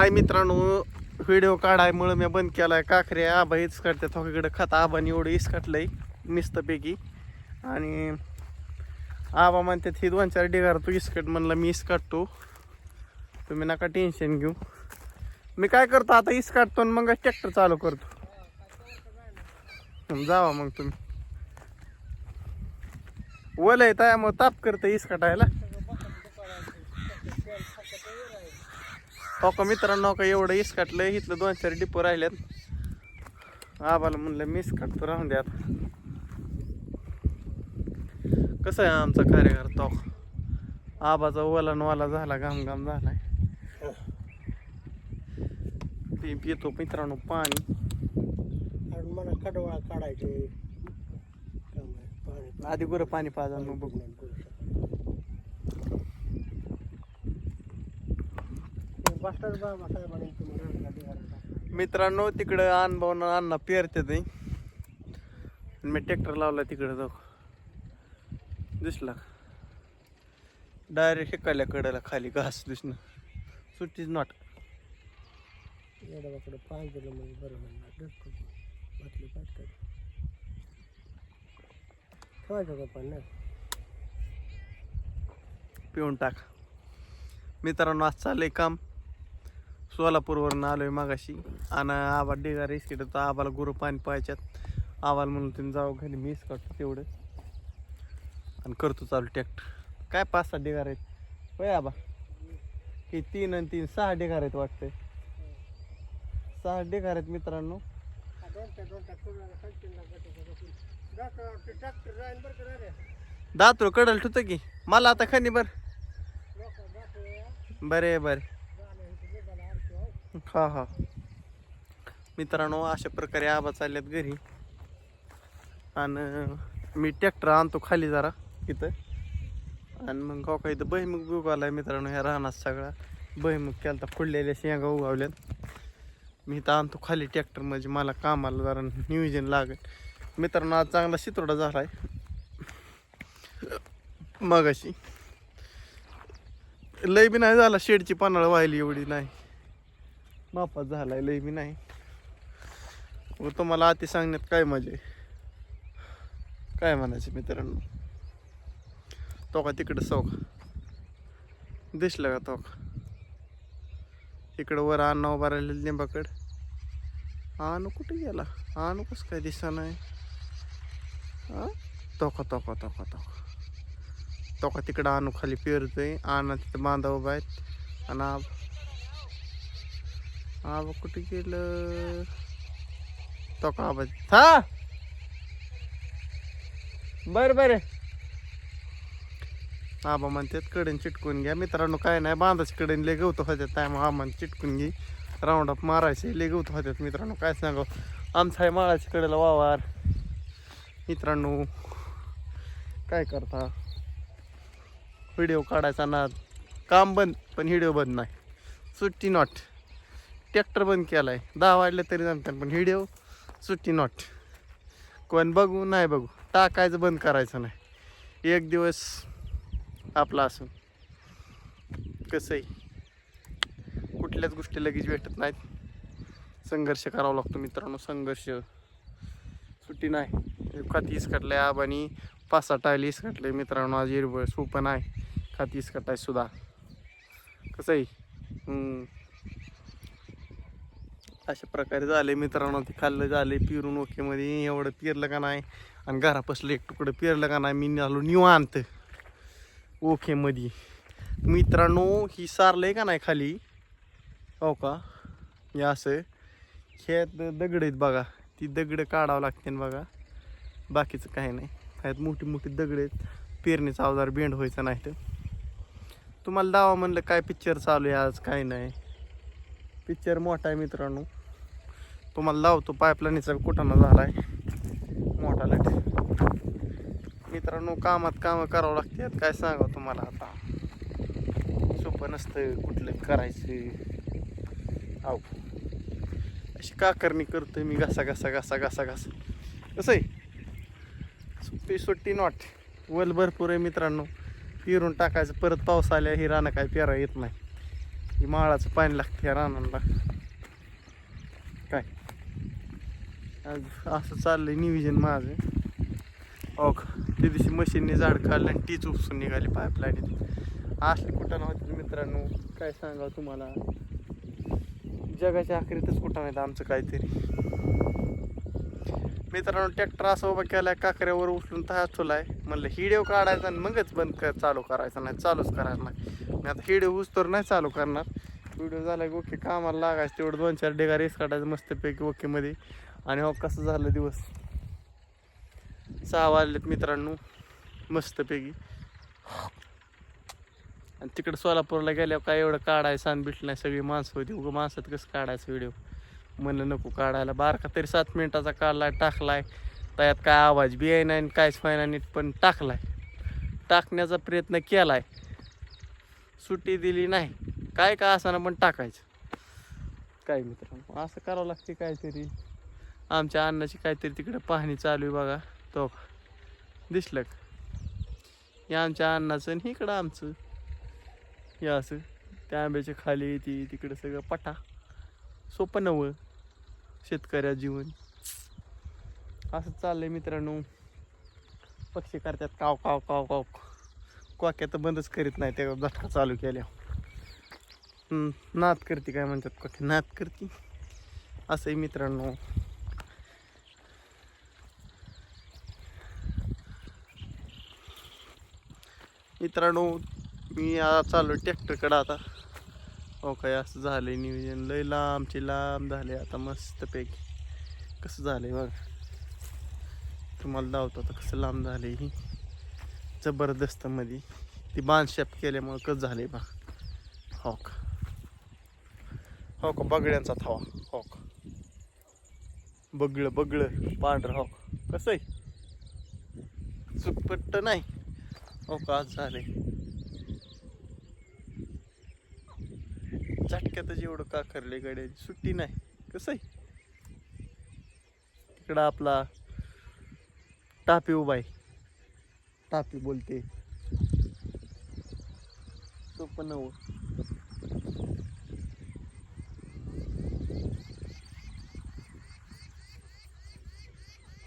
हाय मित्रांनो व्हिडिओ काढायमुळं मी बंद केलाय. काखरे आबा हेच काढते थोकडे खत आबाने एवढं इस आहे मस्तपैकी. आणि आबा म्हणतात ही दोन चार डिगार तू इसकट म्हणलं मी इस्काटतो. तुम्ही नका टेन्शन घेऊ. मी काय करतो आता इस्काटतो आणि मग ट्रॅक्टर चालू करतो. जावा मग तुम्ही. वल आहे मग ताप करतं इस्काटायला. हो का मित्रांनो का एवढं इस काटलं इथलं दोन चार डिपो राहिल्यात. आबाला म्हणलं मिस काटतो राहून द्या कसं आहे आमचा कार्यकर तो? आबाचा ओला वाला झाला घाम घाम झालाय. पि पितो मित्रांनो पाणी. मला कडवा काढायचे. आधी गुरं पाणी पाजा मग बघू. मास्टर. मित्रांनो तिकडं अनभाऊन अण्णा पेरते ते. मी ट्रॅक्टर लावला तिकडं जाऊ दिसला डायरेक्ट शिकायला कडेला खाली घास दिसणं. सुट्टीच नॉट येड्याबाकडं पाच दिलं म्हणजे बरं म्हणणार. बिलकुल. घातली पाटकन ठेवायचं का पण नाही? पिऊन टाक. मित्रांनो आज चाललंय काम. सोलापूरवरून आलो आहे मागाशी. आणि आबा डेगा रेस तर आबाला गुरु पाणी पाहायच्यात आबाला म्हणून तुम्ही जाऊ घाली मीच करतो तेवढं. आणि करतो चालू ट्रॅक्टर काय पाच सहा डेगार आहेत? होय आबा. की तीन आणि तीन सहा डेगार आहेत वाटतंय. सहा डेगार आहेत मित्रांनो. ट्रॅक्टर कडल ठुतं की. मला आता खाणी बर. बरे बरे. हा हा. मित्रांनो अशा प्रकारे आबा चालल्यात घरी. आणि मी ट्रॅक्टर आणतो खाली जरा इथं. आणि मग हो का इथं बहिमुख आहे मित्रांनो ह्या राहणार सगळा. बहिमुख केला तर फुडलेल्या शेंगा उगवल्यात. मी इथं आणतो खाली ट्रॅक्टर म्हणजे मला कामाला जरा नियोजन लागेल. मित्रांनो आज चांगला शितोडा आहे मगाशी. लय बी नाही झाला शेडची पानाळ व्हायली एवढी नाही. बापा झालाय लय बी नाही. व तुम्हाला आती सांगण्यात काय मजा आहे? काय म्हणायचं मित्रांनो? तो का तिकडं सौ दिसला दिसलं का तो का? इकडं वर अन्न उभा राहिलेलं लिंबाकड. आणू कुठे गेला? आणू कसं काय दिसा नाही हा? तोका तोका तोका तोका तोका तिकडं आणू खाली पेरतोय आणा तिथं बांधा उभा आहेत. आणि आब आबा कुठे गेलं? तोका आबा हा बर बर. आबा म्हणतात कडेन चिटकून घ्या. मित्रांनो काय नाही बांधाच कडेन लय गवत होत्यात हा म्हण चिटकून घे. राऊंड अप मारायचे लय गवत होत्यात. मित्रांनो काय सांगावं? आमचा आहे माळाच्या कडेला वावर. मित्रांनो काय करता? व्हिडिओ काढायचा ना. काम बंद पण व्हिडिओ बंद नाही. सुट्टी नॉट ट्रॅक्टर बंद केलाय. दहा वाढले तरी जमतात पण व्हिडिओ सुट्टी नॉट कोण बघू नाही बघू. टाकायचं बंद करायचं नाही. एक दिवस आपला असून. कसं आहे कुठल्याच गोष्टी लगेच भेटत नाहीत. संघर्ष करावा लागतो मित्रांनो. संघर्ष सुट्टी नाही. खाती आहे आबानी. पाच सहा टायली इसकटलंय मित्रांनो. आज हिरवळ सोपं नाही. खाती इसकटाय सुद्धा. कसं आहे अशा प्रकारे झाले मित्रांनो. ते खाल्लं झाले पिरून ओकेमध्ये. एवढं पिरलं का नाही? आणि घरापासलं एक तुकडं पिरलं का नाही? मी निघालो निवांत ओकेमध्ये. मित्रांनो ही सारलंय का नाही खाली? हो का? हे असं. हे दगड आहेत बघा. ती दगडं काढावं लागते बघा. बाकीचं काही नाही. ह्यात मोठी मोठी दगड आहेत. पेरणीचा अवजार बेंड व्हायचं नाही तर. तुम्हाला दावा म्हणलं काय पिक्चर चालू आहे आज? काय नाही. पिक्चर मोठा आहे मित्रांनो. तुम्हाला लावतो पाईपलाईनचा कुठाना झाला आहे मोठा लट. मित्रांनो कामात कामं करावं लागतात काय सांगावं तुम्हाला आता? सोपं नसतं कुठलं करायचं. आव. अशी काकरणी करतोय मी घासा घासा घासा घासा घासा. कसं आहे? सुट्टी सुट्टी नॉट वल भरपूर आहे मित्रांनो. पिरून टाकायचं परत पाऊस आल्या ही रानं काय पेरा येत नाही. ही माळाचं पाणी लागते या रानांना काय आज असं चाललंय नियोजन माझं. हो का त्या दिवशी मशीनने झाड काढलं आणि तीच उपसून निघाली पाईपलाईन असली कुठं नव्हती मित्रांनो. काय सांगावं तुम्हाला? जगाच्या आखरीतच कुठं नाही आमचं काहीतरी. मित्रांनो ट्रॅक्टर असा उभा केलाय काकऱ्यावर उचलून तहाच ठेवलाय. म्हणलं हिडिओ काढायचा आणि मगच बंद कर चालू करायचा नाही चालूच करायचं नाही. मी आता हिडिओ उचतोर तर नाही चालू करणार. व्हिडिओ झाला की ओके कामाला लागायचं तेवढं दोन चार डेगा रेस काढायचं मस्तपैकी ओकेमध्ये. आणि हो कसं झालं दिवस? सहा वाजलेत मित्रांनो मस्तपैकी. आणि तिकडं सोलापूरला गेल्यावर काय एवढं काढायचं आणि भेटलं नाही सगळी माणसं होती. उगं माणसात कसं काढायचं व्हिडिओ म्हणलं नको काढायला. बारका तरी सात मिनिटाचा काढलाय टाकलाय. त्यात काय आवाज बी आहे नाही आणि फायना नीट पण टाकलाय. टाकण्याचा प्रयत्न केलाय. सुट्टी दिली नाही. काय का असाना पण टाकायचं. काय मित्रांनो असं करावं लागते काहीतरी. आमच्या अन्नाची काहीतरी तिकडे पाहणी चालू आहे बघा. तो दिसलं का? हे आमच्या अन्नाचं आणि इकडं आमचं. हे असं. त्या आंब्याच्या खाली ती तिकडं सगळं पटा. सोपं नवं. शेतकऱ्या जीवन. असं चाललंय मित्रांनो. पक्षी करतात काव काव काव काव. क्वाक्या तर बंदच करीत नाही त्या झटका चालू केल्या. हम्म, नाद करते काय म्हणतात? क्वाक्या? नाद करते. असंही मित्रांनो. मित्रांनो मी आता चालू ट्रॅक्टरकडं आता. हो काय असं झालंय नियोजन. लय लांबचे लांब झाले आता मस्तपैकी. कसं झालंय बघ. तुम्हाला दावतो आता कसं लांब झाले ही. जबरदस्त मध्ये ती बांधशाप केल्यामुळं कसं झाले बा हो का. हो का बगड्यांचा थवा. हो बगळं बगळं पांढरं हो कसं आहे? चुकपट्ट नाही. हो का? झाले. झटक्यातच एवढं का करले गाड्याची? सुट्टी नाही. कसं आहे? तिकडं आपला टापी उभा आहे. टापी बोलते. सोपं नव.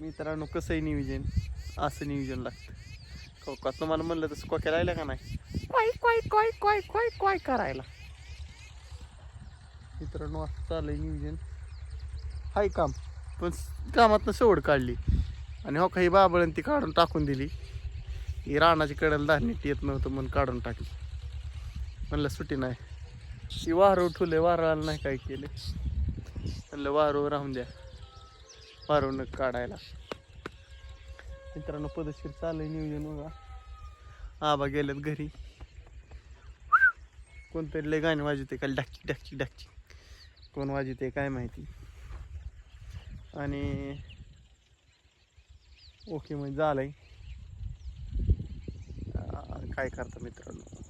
मित्रांनो कसंही नियोजन? असं नियोजन लागतं. हो का तुम्हाला म्हणलं तसं कोक्या राहिलं का नाही? क्वाय क्वाय क्वाय क्वाय क्वाय क्वाय करायला. मित्रांनो असं चाललंय नियोजन. हाय काम. पण कामातनं सवड काढली. आणि हो काही बाबळण ती काढून टाकून दिली. ही रानाची कडेला धान्य येत नव्हतं म्हणून काढून टाकली. म्हणलं सुट्टी नाही. ती वारव ठुले वारवाला नाही काय केले. म्हणलं वारव राहून द्या. वारवणं काढायला. मित्रांनो पदशीर चाललंय नियोजन बघा. आबा गेलेत घरी. कोणतरी लय गाणे वाजवते काल डाकची डाकची डाकची कोण वाजवते काय माहिती. आणि ओके म्हणजे झालंय. काय करता मित्रांनो?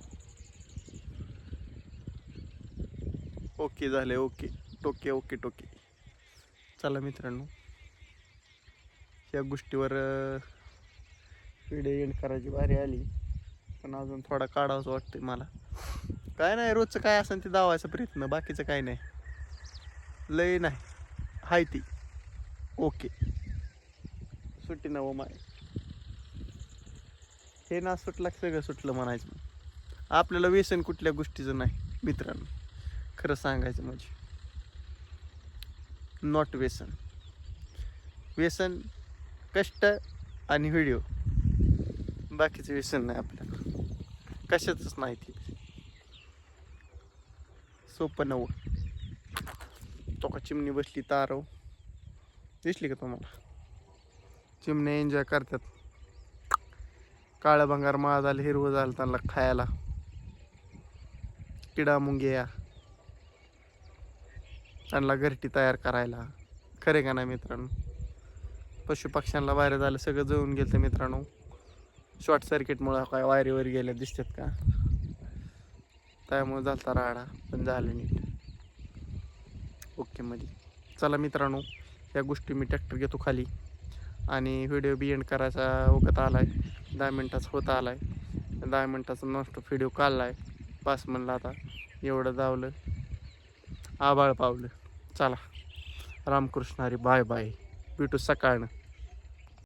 ओके झालंय ओके. टोके ओके टोके. चला मित्रांनो. या गोष्टीवर व्हिडिओ एंड करायची बारी आली. पण अजून थोडा काढावाच वाटतंय मला. काय नाही रोजचं काय असेल ते दावायचा प्रयत्न बाकीचं काय नाही. लय नाही. हाय ती. ओके. सुट्टी ना ओ माय. हे ना सुटलं सगळं सुटलं म्हणायचं आपल्याला व्यसन कुठल्या गोष्टीचं नाही मित्रांनो. खरं सांगायचं म्हणजे. नॉट व्यसन. व्यसन कष्ट आणि व्हिडिओ. बाकीचं व्यसन नाही आपल्याला. कशाचंच नाही. ती सोपं नवं तो का चिमणी बसली तारव. दिसली का तुम्हाला? चिमण्या एन्जॉय करतात. काळं भंगार माळ झालं हिरवं झालं त्यांना खायला. किडा मुंग्या त्यांना घरटी तयार करायला. खरे का नाही मित्रांनो? पशुपक्ष्यांना बाहेर झालं सगळं जळून गेलं मित्रांनो. शॉर्ट सर्किटमुळं काय वायरीवर गेल्या दिसतात का? त्यामुळे झालता राडा पण झालं नीट. ओके मध्ये चला मित्रांनो या गोष्टी मी ट्रॅक्टर घेतो खाली. आणि व्हिडिओ बी एंड करायचा आला आहे दहा मिनटाचा होता आहे दहा मिनटाचा नॉनस्टॉप व्हिडिओ काळला आहे पास म्हणला आता एवढं धावलं. आबाळ पावलं. चला. रामकृष्ण हरी बाय बाय भेटू सकाळनं.